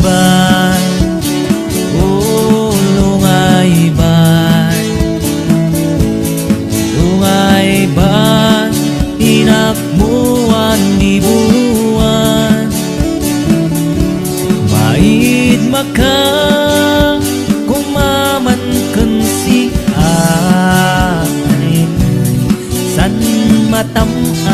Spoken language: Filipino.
iban Oh, lunga iban Lunga iban Inakmuan di buruan Maid maka Kumaman kansi Ay, san matamang